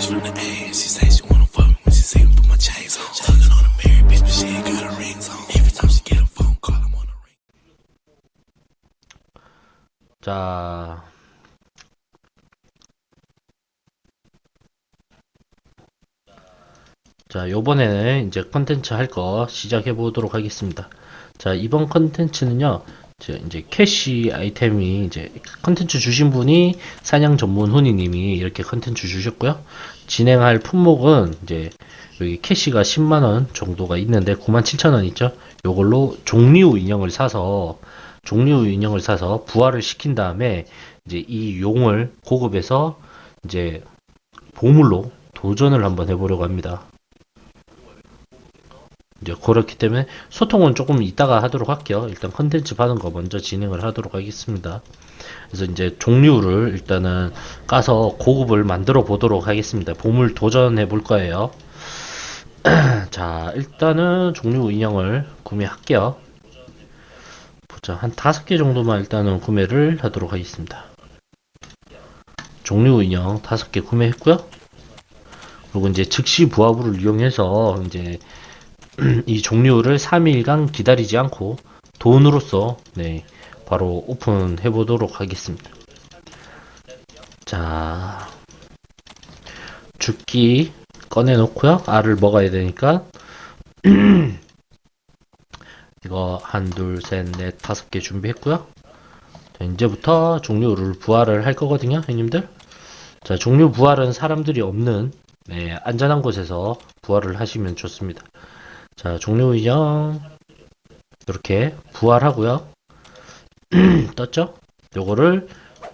A's from the A's. She say she wanna fuck me when she see me put my chains on. Tugging on a married bitch, but she ain't got her rings on. Every time she get a phone call, I'm on the ring. 자, 자, 요번에는 이제 컨텐츠 할 거 시작해 보도록 하겠습니다. 자, 이번 컨텐츠는요, 저 이제 캐시 아이템이 이제 컨텐츠 주신 분이 사냥 전문 훈이님이 이렇게 컨텐츠 주셨고요. 진행할 품목은 이제 여기 캐시가 10만 원 정도가 있는데 97,000원 있죠? 요걸로 종류 인형을 사서 종류 인형을 사서 부활을 시킨 다음에 이제 이 용을 고급에서 이제 보물로 도전을 한번 해보려고 합니다. 이제 그렇기 때문에 소통은 조금 이따가 하도록 할게요. 일단 컨텐츠 받은 거 먼저 진행을 하도록 하겠습니다. 그래서 이제 종류를 일단은 까서 고급을 만들어 보도록 하겠습니다. 보물 도전해 볼 거예요. 자, 일단은 종류 인형을 구매할게요. 보자. 한 다섯 개 정도만 일단은 구매를 하도록 하겠습니다. 종류 인형 다섯 개 구매했고요. 그리고 이제 즉시 부하부를 이용해서 이제 이 종류를 3일간 기다리지 않고 돈으로서 네, 바로 오픈해 보도록 하겠습니다. 자, 죽기 꺼내 놓고요. 알을 먹어야 되니까 이거 한, 둘, 셋, 넷, 다섯 개 준비했고요. 자, 이제부터 종류를 부활을 할 거거든요, 형님들. 자, 종류 부활은 사람들이 없는 네, 안전한 곳에서 부활을 하시면 좋습니다. 자, 종류 인형 이렇게 부활하고요. 떴죠? 요거를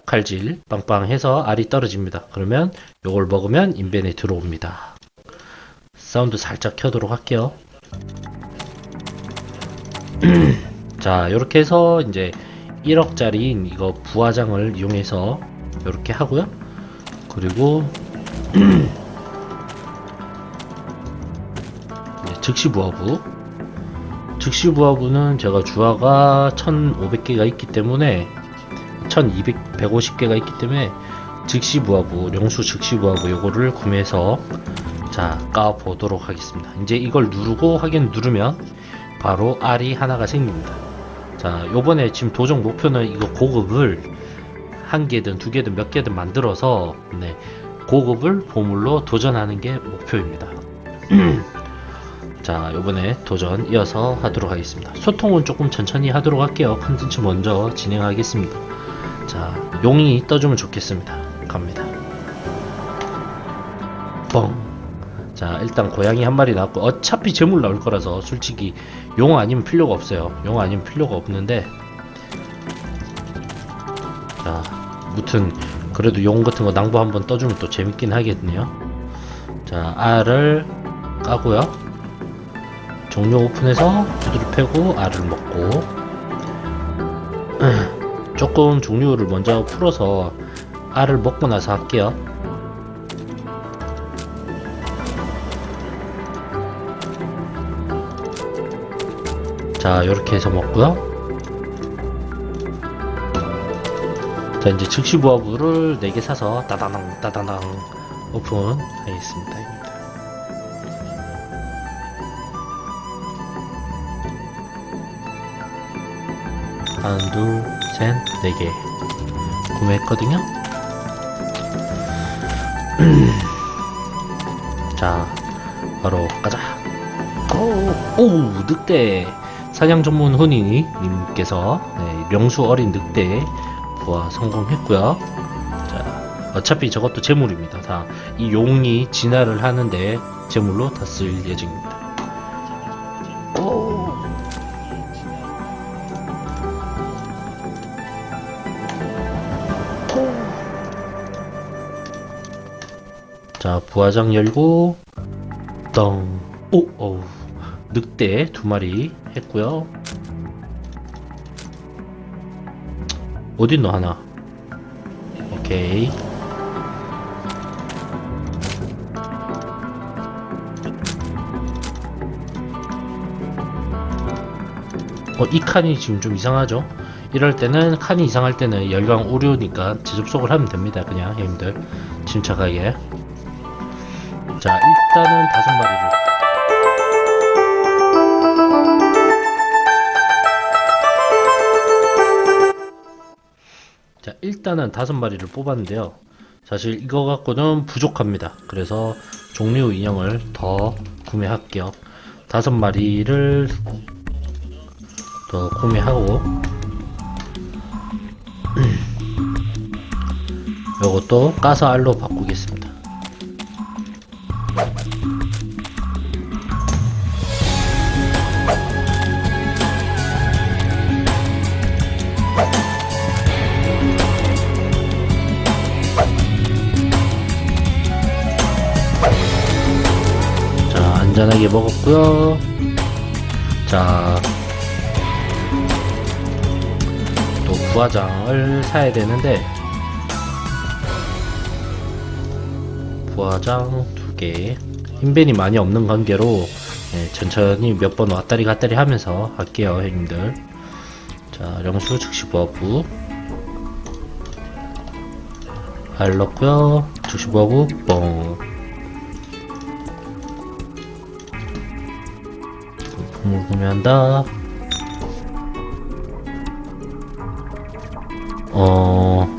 칼질 빵빵 해서 알이 떨어집니다. 그러면 요걸 먹으면 인벤에 들어옵니다. 사운드 살짝 켜도록 할게요. 자, 이렇게 해서 이제 1억짜리 이거 부화장을 이용해서 이렇게 하고요. 그리고 즉시 부화부. 즉시 부화부는 제가 주화가 1500개가 있기 때문에 1200, 150개가 있기 때문에 즉시 부화부, 영수 즉시 부화부 요거를 구매해서 자, 까보도록 하겠습니다. 이제 이걸 누르고 확인 누르면 바로 알이 하나가 생깁니다. 자, 요번에 지금 도전 목표는 이거 고급을 한 개든 두 개든 몇 개든 만들어서 네, 고급을 보물로 도전하는 게 목표입니다. 자, 요번에 도전 이어서 하도록 하겠습니다. 소통은 조금 천천히 하도록 할게요. 컨텐츠 먼저 진행하겠습니다. 자, 용이 떠주면 좋겠습니다. 갑니다. 뻥. 자, 일단 고양이 한 마리 나왔고, 어차피 재물 나올 거라서 솔직히 용 아니면 필요가 없어요. 용 아니면 필요가 없는데, 자, 무튼, 그래도 용 같은 거 낭보 한번 떠주면 또 재밌긴 하겠네요. 자, 알을 까고요. 종료 오픈해서 두드려 패고 알을 먹고 조금 종류를 먼저 풀어서 알을 먹고 나서 할게요. 자, 이렇게 해서 먹고요. 자, 이제 즉시 부화부를 4개 사서 따다당 따다당 오픈하겠습니다. 하나, 둘, 셋, 네 개 구매했거든요. 자, 바로 가자. 오, 오, 늑대 사냥 전문 훈이 님께서 네, 명수 어린 늑대 부화 성공했고요. 자, 어차피 저것도 재물입니다. 자, 이 용이 진화를 하는데 재물로 다 쓸 예정입니다. 자, 부화장 열고, 덩, 오, 어우, 늑대 두 마리 했고요. 어딨노, 하나? 오케이. 어, 이 칸이 지금 좀 이상하죠? 이럴 때는 칸이 이상할 때는 열강 오류니까 재접속을 하면 됩니다. 그냥 형님들 침착하게. 자, 일단은 다섯 마리를. 자, 일단은 다섯 마리를 뽑았는데요. 사실 이거 갖고는 부족합니다. 그래서 종류 인형을 더 구매할게요. 다섯 마리를 더 구매하고 요것도 까서 알로 바꾸겠습니다. 자, 안전하게 먹었고요. 자, 또 부화장을 사야 되는데 부화장 두 개. 힘벤이 많이 없는 관계로 예, 천천히 몇 번 왔다리 갔다리 하면서 할게요, 형님들. 자, 영수 즉시 부화부. 알 넣고요. 즉시 부화부 뻥. 부품을 구매한다. 어,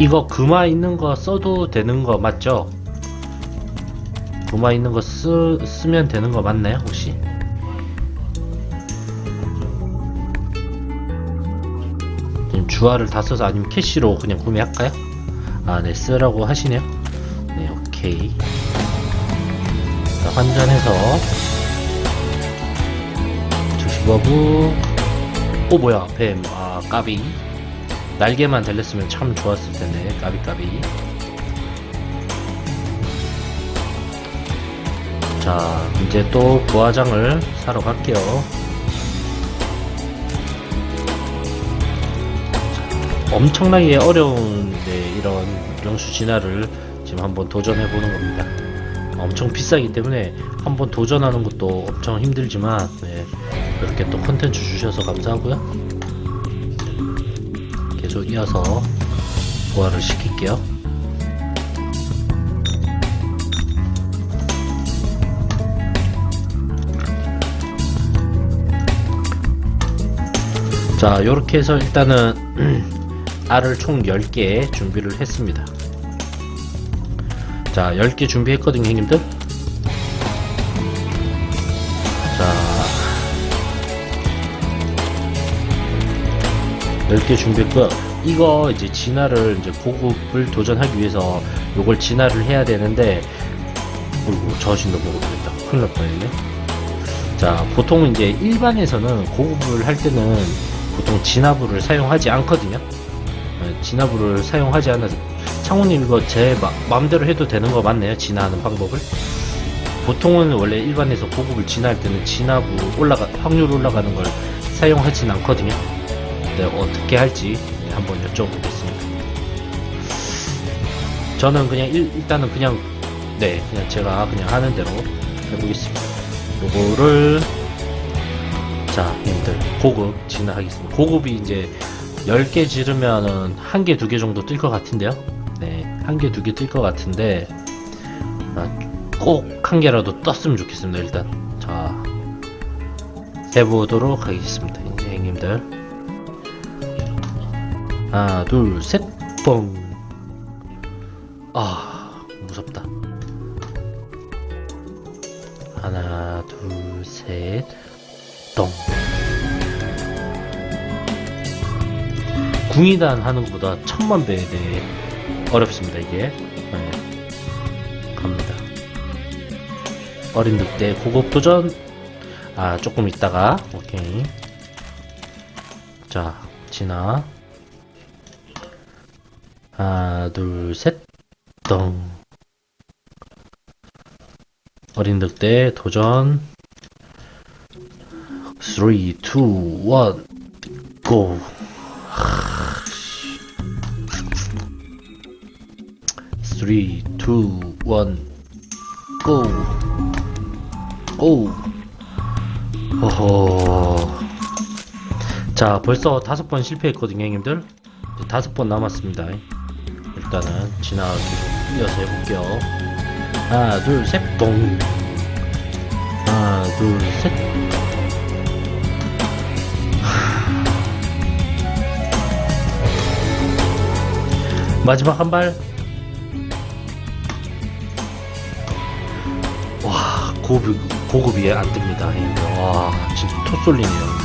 이거 금화 있는 거 써도 되는 거 맞죠? 금화 있는 거 쓰, 쓰면 되는 거 맞나요, 혹시? 주화를 다 써서 아니면 캐시로 그냥 구매할까요? 아, 네, 쓰라고 하시네요. 네, 오케이. 자, 환전해서 주시버브 오 뭐야. 뱀. 아 까비. 날개만 달렸으면 참 좋았을 텐데. 까비 까비. 자 이제 또 부화장을 사러 갈게요. 자, 엄청나게 어려운데 이런 영수 진화를 지금 한번 도전해 보는 겁니다 엄청 비싸기 때문에 한번 도전하는 것도 엄청 힘들지만 네, 이렇게 또 콘텐츠 주셔서 감사하고요. 계속 이어서 부활을 시킬게요. 자 요렇게 해서 일단은 알을 총 10개 준비를 했습니다 자 10개 준비했거든요 형님들. 자. 10개 준비했고요. 이거 이제 진화를 이제 고급을 도전하기 위해서 요걸 진화를 해야 되는데 어이구 저신도 먹어버렸다. 큰일 날 뻔했네. 자 보통 이제 일반에서는 고급을 할 때는 보통 진화부를 사용하지 않거든요. 네, 진화부를 사용하지 않아서 창호님 이거 제 마, 마음대로 해도 되는 거 맞나요? 진화하는 방법을? 보통은 원래 일반에서 고급을 진화할 때는 진화부 올라가 확률 올라가는 걸 사용하진 않거든요. 네, 어떻게 할지 한번 여쭤보겠습니다. 저는 그냥 일, 일단은 그냥 네 그냥 제가 그냥 하는 대로 해보겠습니다. 요거를 자 님들 고급 진화하겠습니다. 고급이 이제 10개 지르면은 한 개, 두개 정도 뜰 것 같은데요. 네, 한 개, 두 개 뜰 것 같은데 아, 꼭한 개라도 떴으면 좋겠습니다. 일단 자 해보도록 하겠습니다. 이제 형님들 하나, 둘, 셋, 뻥. 아 무섭다. 하나, 둘, 셋, 똥. 궁이단 하는 것보다 천만 배에 대해 어렵습니다 이게. 네. 갑니다. 어린 늑대 고급 도전. 아 조금 있다가 오케이. 자 진화 하나 둘셋덩. 어린 늑대 도전. 3 2 1 고! 3, 2, 1, go! 고! 호호. 자, 벌써 다섯 번 실패했거든요, 형님들. 다섯 번 남았습니다. 일단은, 지나가기로. 이어서 해볼게요. 하나, 둘, 셋, 뽕. 하나, 둘, 셋. 마지막 한 발. 고급, 고급이 안 뜹니다. 형님들. 와, 진짜 토 쏠리네요.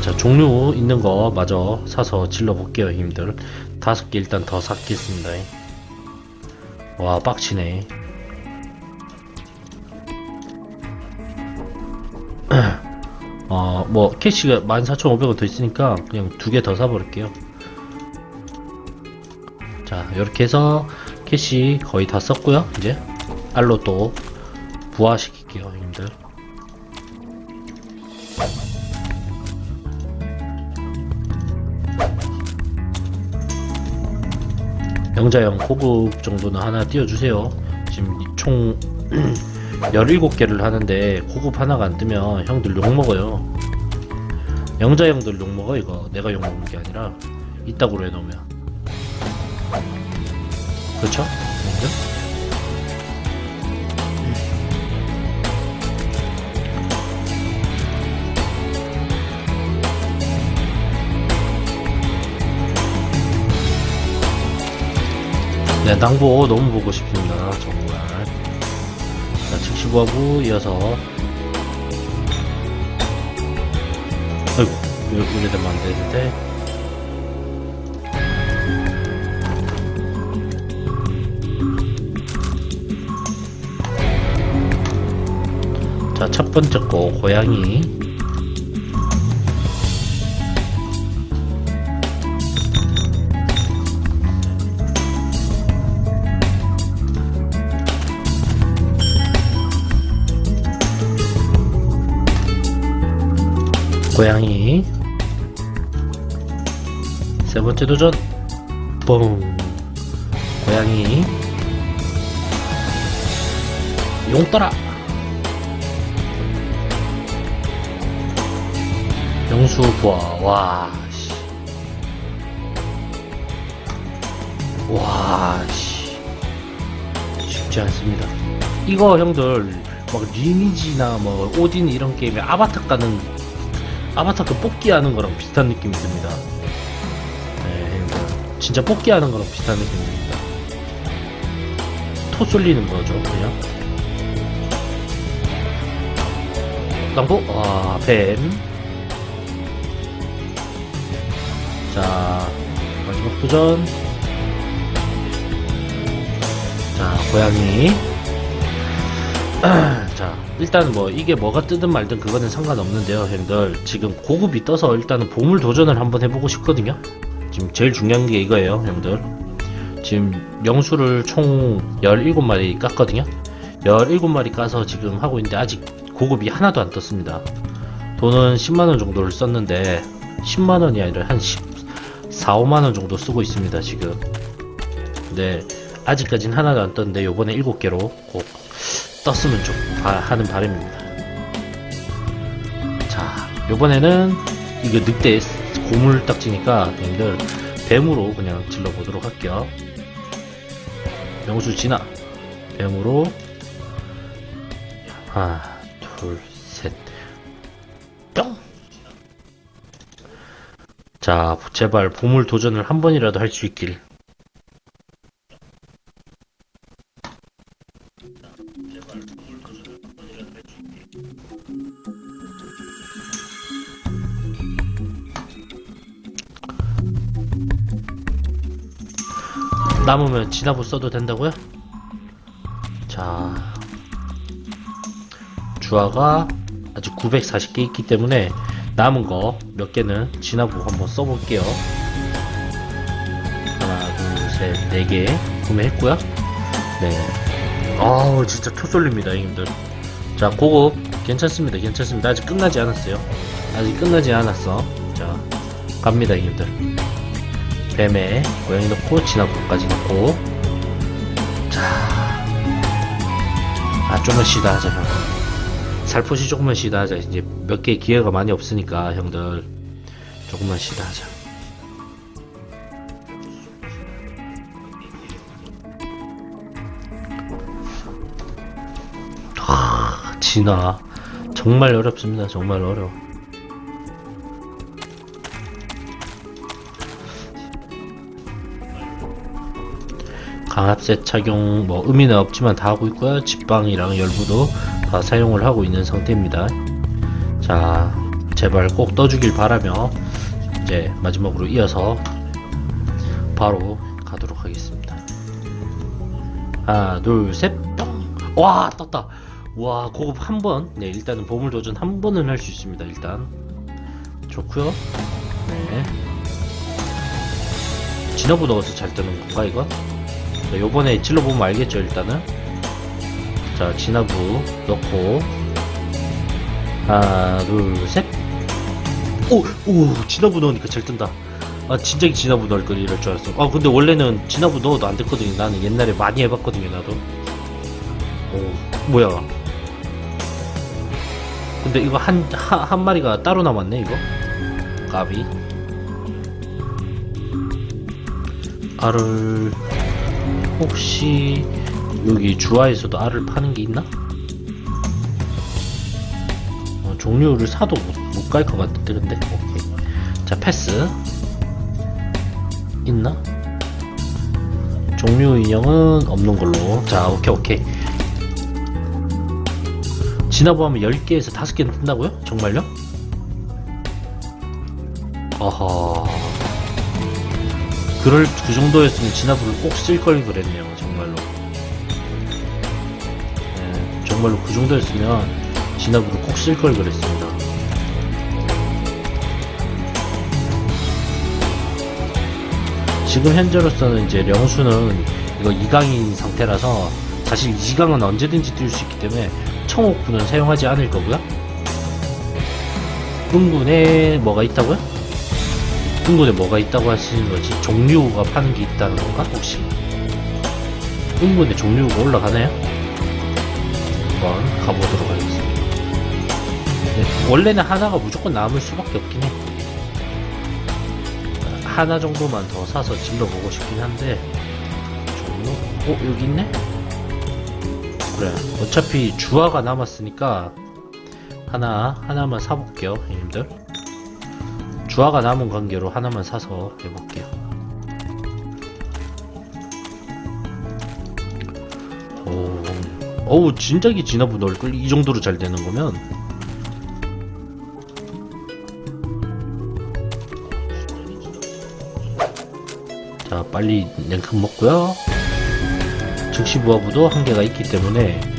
자, 종류 있는 거 마저 사서 질러 볼게요, 형님들. 다섯 개 일단 더 샀겠습니다. 와, 빡치네. 어, 뭐, 캐시가 14,500원 더 있으니까 그냥 두 개 더 사버릴게요. 자, 이렇게 해서 캐시 거의 다 썼고요. 이제 알로 또 부화시킬게요, 형님들. 영자형 고급 정도는 하나 띄워주세요. 지금 총 17개를 하는데 고급 하나가 안 뜨면 형들 욕먹어요. 영자 형들 욕먹어 이거 내가 욕먹는 게 아니라 이따구로 해놓으면 그렇죠? 네, 낭보 너무 보고 싶습니다. 정말. 자, 즉시부하고 이어서. 아이고, 이래 되면 안 되는데. 자, 첫 번째 거, 고양이. 고양이. 세 번째 도전. 뻥 고양이. 용 떠라. 영수 부하 와 씨. 와 씨. 쉽지 않습니다. 이거 형들 막 리니지나 뭐 오딘 이런 게임에 아바타 까는 아바타 그 뽑기 하는 거랑 비슷한 느낌이 듭니다. 네, 진짜 뽑기 하는 거랑 비슷한 느낌이 듭니다. 토 쏠리는 거죠, 그냥. 낭보, 아, 뱀. 자, 마지막 도전. 자, 고양이. 자, 일단 뭐 이게 뭐가 뜨든 말든 그거는 상관없는데요, 형들. 지금 고급이 떠서 일단은 보물 도전을 한번 해보고 싶거든요. 지금 제일 중요한 게 이거예요, 형들. 지금 명수를 총 17마리 깠거든요. 17마리 까서 지금 하고 있는데 아직 고급이 하나도 안 떴습니다. 돈은 10만원 정도를 썼는데 10만원이 아니라 한 10, 4, 5만원 정도 쓰고 있습니다, 지금. 근데 아직까진 하나도 안 떴는데 요번에 7개로 꼭 떴으면 좀 바- 하는 바람입니다. 자, 요번에는 이거 늑대 고물 딱지니까 님들 뱀으로 그냥 질러보도록 할게요. 명수 진화 뱀으로 하나, 둘, 셋, 뿅. 자, 제발 보물 도전을 한 번이라도 할 수 있길. 남으면 진화부 써도 된다고요? 자, 주화가 아직 940개 있기 때문에 남은 거 몇 개는 진화부 한번 써볼게요. 하나, 둘, 셋, 네 개 구매했고요. 네. 아우, 진짜 토 쏠립니다, 형님들. 자, 고급 괜찮습니다, 괜찮습니다. 아직 끝나지 않았어요. 아직 끝나지 않았어. 자, 갑니다, 형님들. 램에 고양이 넣고 진화구까지 넣고. 자아 좀만 쉬다 하자 형. 살포시 조금만 쉬다 하자. 이제 몇 개 기회가 많이 없으니까 형들. 조금만 쉬다 하자. 아 진화 정말 어렵습니다. 정말 어려워. 강압세 착용 뭐 의미는 없지만 다 하고 있고요. 집방이랑 열부도 다 사용을 하고 있는 상태입니다. 자, 제발 꼭 떠주길 바라며 이제 마지막으로 이어서 바로 가도록 하겠습니다. 하나, 둘, 셋, 뿅! 와, 떴다! 와, 고급 한 번. 네, 일단은 보물 도전 한 번은 할 수 있습니다, 일단. 좋고요 네. 진화부 넣어서 잘 뜨는 건가, 이거? 자, 요번에 찔러 보면 알겠죠, 일단은. 자, 진화부 넣고. 하나, 둘, 셋. 오, 오, 진화부 넣으니까 잘 뜬다. 아, 진짜 진화부 넣을 걸 이럴 줄 알았어. 아, 근데 원래는 진화부 넣어도 안 됐거든요. 나는 옛날에 많이 해봤거든요, 나도. 오, 뭐야. 근데 이거 한, 한, 한 마리가 따로 남았네, 이거. 까비. 알을, 혹시, 여기 주화에서도 알을 파는 게 있나? 어, 종류를 사도 못 갈 것 같은데, 근데. 오케이. 자, 패스. 있나? 종류 인형은 없는 걸로. 자, 오케이, 오케이. 지나보면 10개에서 5개는 뜬다고요? 정말요? 어허. 그럴, 그 정도였으면 진화부를 꼭쓸 걸 그랬네요, 정말로. 네, 정말로 그 정도였으면 진화부를 꼭쓸 걸 그랬습니다. 지금 현재로서는 이제 명수는 이거 2강인 상태라서 사실 2강은 언제든지 뛸 수 있기 때문에 청옥군은 사용하지 않을 거고요. 은군에 뭐가 있다고요? 은군에 뭐가 있다고 하시는 거지? 종류가 파는 게 있다는 건가? 혹시? 은군에 종류가 올라가나요? 한번 가보도록 하겠습니다. 네, 원래는 하나가 무조건 남을 수밖에 없긴 해. 하나 정도만 더 사서 질러보고 싶긴 한데 종류? 어? 여기 있네? 그래 어차피 주화가 남았으니까 하나 하나만 사볼게요 형님들 주화가 남은 관계로 하나만 사서 해볼게요. 오, 어우 진작에 진화부 넣을걸 이 정도로 잘 되는 거면? 자 빨리 냉큼 먹고요. 즉시 부하부도 한계가 있기 때문에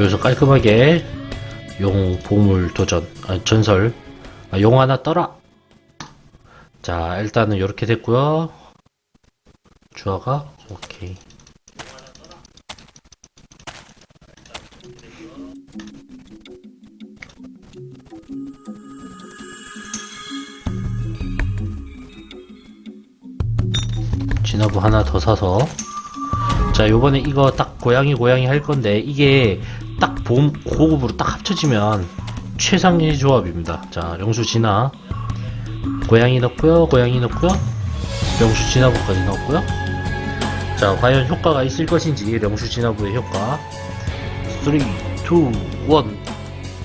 여기서 깔끔하게 용 보물 도전 아, 전설. 아, 용 하나 떠라. 자 일단은 이렇게 됐고요. 주화가 오케이. 진화부 하나 더 사서. 자 요번에 이거 딱 고양이 고양이 할 건데 이게 딱 봄 고급으로 딱 합쳐지면 최상의 조합입니다. 자 영수 진화. 고양이 넣고요 고양이 넣고요. 영수 진화부까지 넣었고요. 자 과연 효과가 있을 것인지 영수 진화부의 효과. 3 2 1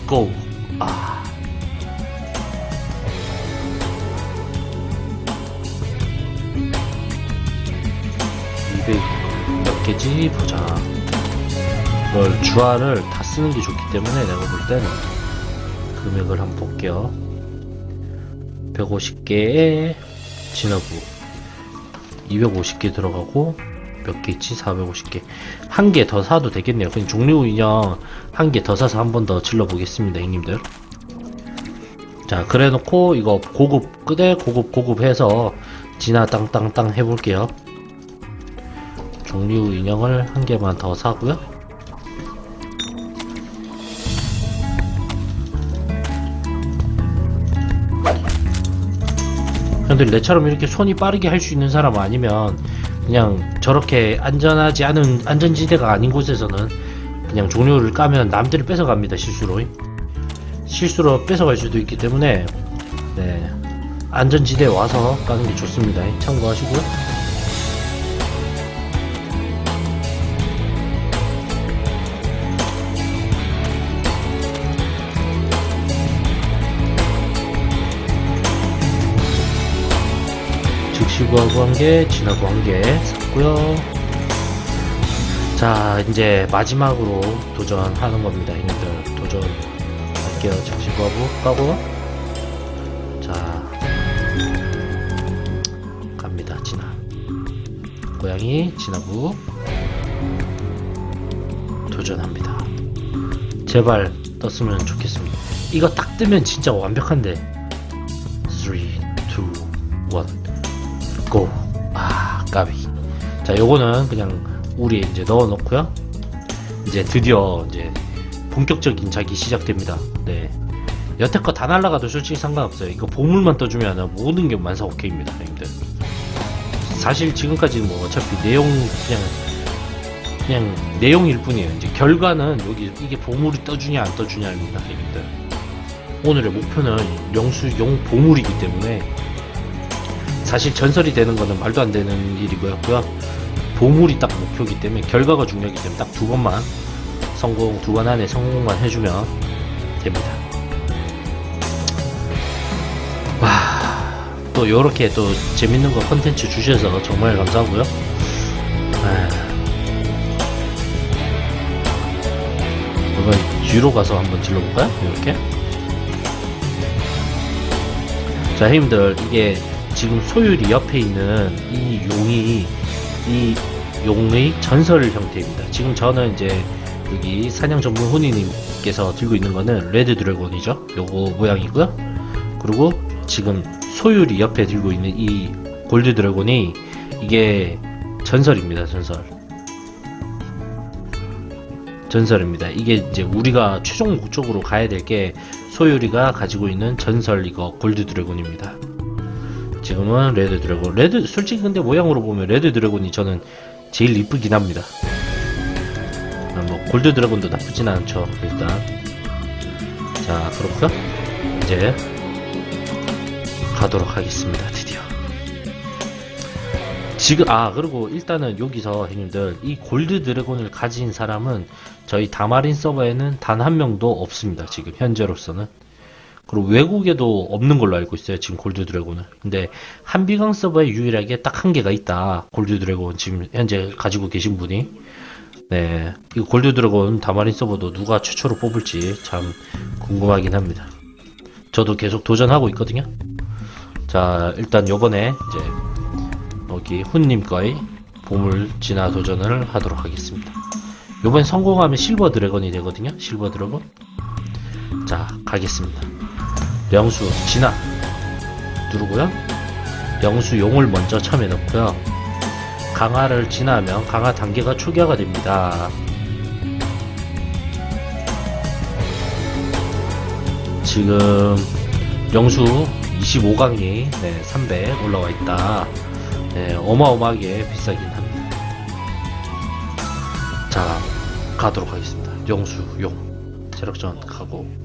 GO. 아. 이백 몇 개지? 보자. 이걸 주화를 다 쓰는 게 좋기 때문에 내가 볼 때는 금액을 한번 볼게요. 150개에 진화부 250개 들어가고 몇 개 있지? 450개 한 개 더 사도 되겠네요. 그냥 종류 인형 한 개 더 사서 한 번 더 질러 보겠습니다, 형님들. 자, 그래 놓고 이거 고급 끄대 고급 고급 해서 진화 땅땅땅 해볼게요. 종류 인형을 한 개만 더 사고요. 형들 내처럼 이렇게 손이 빠르게 할 수 있는 사람 아니면 그냥 저렇게 안전하지 않은 안전지대가 아닌 곳에서는 그냥 종류를 까면 남들이 뺏어갑니다 실수로 실수로 뺏어갈 수도 있기 때문에 네 안전지대에 와서 까는 게 좋습니다. 참고하시고요. 즉시구하고 한 개, 진하고 한 개 샀고요. 자, 이제 마지막으로 도전하는 겁니다, 형님들. 도전할게요. 즉시구하고 까고. 자, 갑니다, 진하. 고양이, 진하고. 도전합니다. 제발 떴으면 좋겠습니다. 이거 딱 뜨면 진짜 완벽한데. 고. 아, 까비. 자, 요거는 그냥 우리 이제 넣어 놓고요. 이제 드디어 이제 본격적인 작이 시작됩니다. 네. 여태껏 다 날라가도 솔직히 상관없어요. 이거 보물만 떠주면 모든 게 만사 오케이입니다, 형님들. 사실 지금까지는 뭐 어차피 내용 그냥 그냥 내용일 뿐이에요. 이제 결과는 여기 이게 보물이 떠주냐 안 떠주냐입니다, 형님들. 오늘의 목표는 영수 용 보물이기 때문에 사실 전설이 되는 거는 말도 안 되는 일이고요. 보물이 딱 목표이기 때문에 결과가 중요하기 때문에 딱 두 번만 성공 두 번 안에 성공만 해주면 됩니다. 와, 또 요렇게 또 재밌는 거 컨텐츠 주셔서 정말 감사하고요. 아, 이번 뒤로 가서 한번 질러볼까요? 이렇게. 자, 형님들, 이게 지금 소율이 옆에 있는 이 용이 이 용의 전설 형태입니다. 지금 저는 이제 여기 사냥 전문 혼이님께서 들고 있는 거는 레드 드래곤이죠. 요거 모양이고요. 그리고 지금 소율이 옆에 들고 있는 이 골드 드래곤이 이게 전설입니다. 전설. 전설입니다. 이게 이제 우리가 최종 목적으로 가야 될 게 소율이가 가지고 있는 전설 이거 골드 드래곤입니다. 지금은 레드 드래곤. 레드 솔직히 근데 모양으로 보면 레드 드래곤이 저는 제일 이쁘긴 합니다. 아, 뭐 골드 드래곤도 나쁘진 않죠. 일단 자 그렇고요. 이제 가도록 하겠습니다. 드디어. 지금 아 그리고 일단은 여기서 형님들 이 골드 드래곤을 가진 사람은 저희 다마린 서버에는 단 한 명도 없습니다. 지금 현재로서는. 그리고 외국에도 없는 걸로 알고 있어요. 지금 골드 드래곤은. 근데 한비강 서버에 유일하게 딱 한 개가 있다. 골드 드래곤 지금 현재 가지고 계신 분이. 네. 이 골드 드래곤 다마린 서버도 누가 최초로 뽑을지 참 궁금하긴 합니다. 저도 계속 도전하고 있거든요. 자, 일단 요번에 이제 여기 훈님 거의 보물 진화 도전을 하도록 하겠습니다. 요번에 성공하면 실버 드래곤이 되거든요. 실버 드래곤. 자, 가겠습니다. 명수 진화 누르고요. 명수 용을 먼저 처음에 넣고요. 강화를 진화하면 강화 단계가 초기화가 됩니다. 지금 영수 25강이 네, 300 올라와 있다. 네, 어마어마하게 비싸긴 합니다. 자, 가도록 하겠습니다. 영수 용 체력전 가고.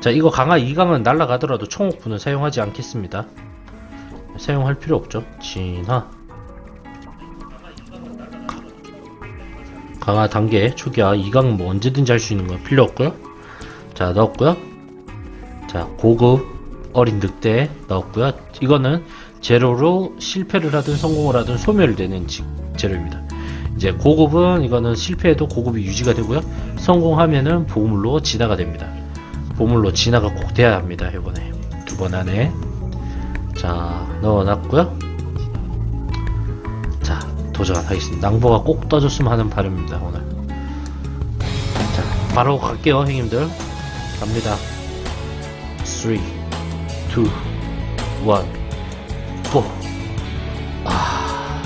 자, 이거 강화 2강은 날라가더라도 총옥부는 사용하지 않겠습니다. 사용할 필요 없죠. 진화. 강화 단계 초기화 2강 뭐 언제든지 할 수 있는 거 필요 없고요. 자, 넣었고요. 자, 고급 어린 늑대 넣었고요. 이거는 제로로 실패를 하든 성공을 하든 소멸되는 지- 재료입니다. 이제 고급은 이거는 실패해도 고급이 유지가 되고요. 성공하면은 보물로 진화가 됩니다. 보물로 진화가 꼭 돼야 합니다. 이번에 두 번 안에 자 넣어놨고요. 자 도전하겠습니다. 낭보가 꼭 떠줬으면 하는 바람입니다. 오늘 자 바로 갈게요, 형님들. 갑니다. 3, 2, 1, 4. 아.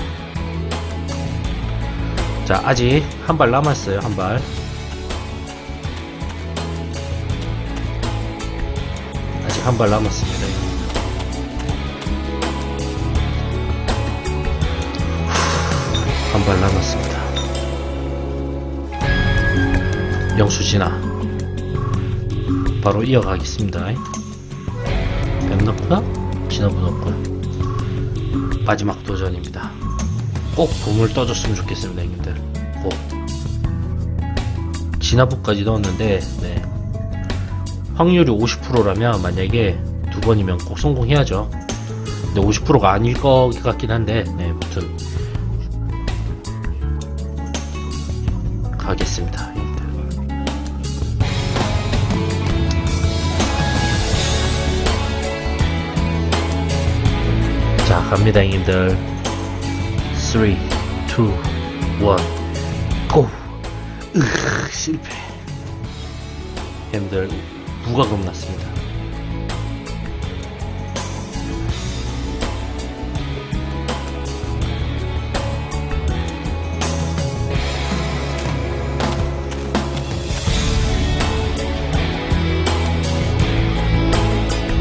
자 아직 한 발 남았어요. 한 발. 한 발 남았습니다. 한 발 남았습니다. 영수 진아. 바로 이어가겠습니다. 뱀 넣고요. 진화부 넣고요. 마지막 도전입니다. 꼭 봄을 떠줬으면 좋겠습니다, 형님들. 꼭. 진화부까지 넣었는데, 네. 확률이 50%라면 만약에 두 번이면 꼭 성공해야죠. 근데 50%가 아닐 것 같긴 한데, 네, 무튼 가겠습니다. 형님들. 자, 갑니다, 형님들. 3, 2, 1, 고! 으, 실패. 형님들, 무과금 났습니다.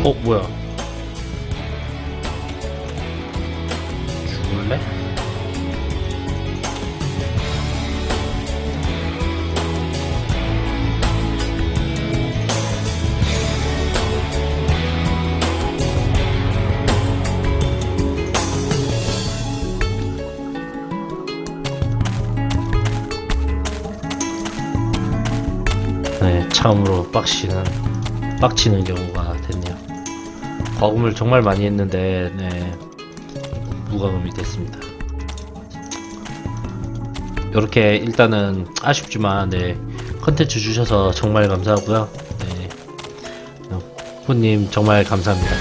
어, 뭐야? 네, 처음으로 빡치는 빡치는 경우가 됐네요. 과금을 정말 많이 했는데 네, 무과금이 됐습니다. 이렇게 일단은 아쉽지만 네 컨텐츠 주셔서 정말 감사하고요. 네, 후님 정말 감사합니다.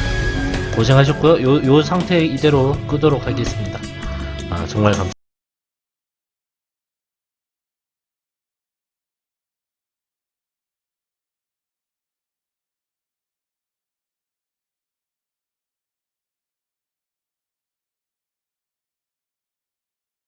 고생하셨고요. 요, 요 상태 이대로 끄도록 하겠습니다. 아, 정말 감사.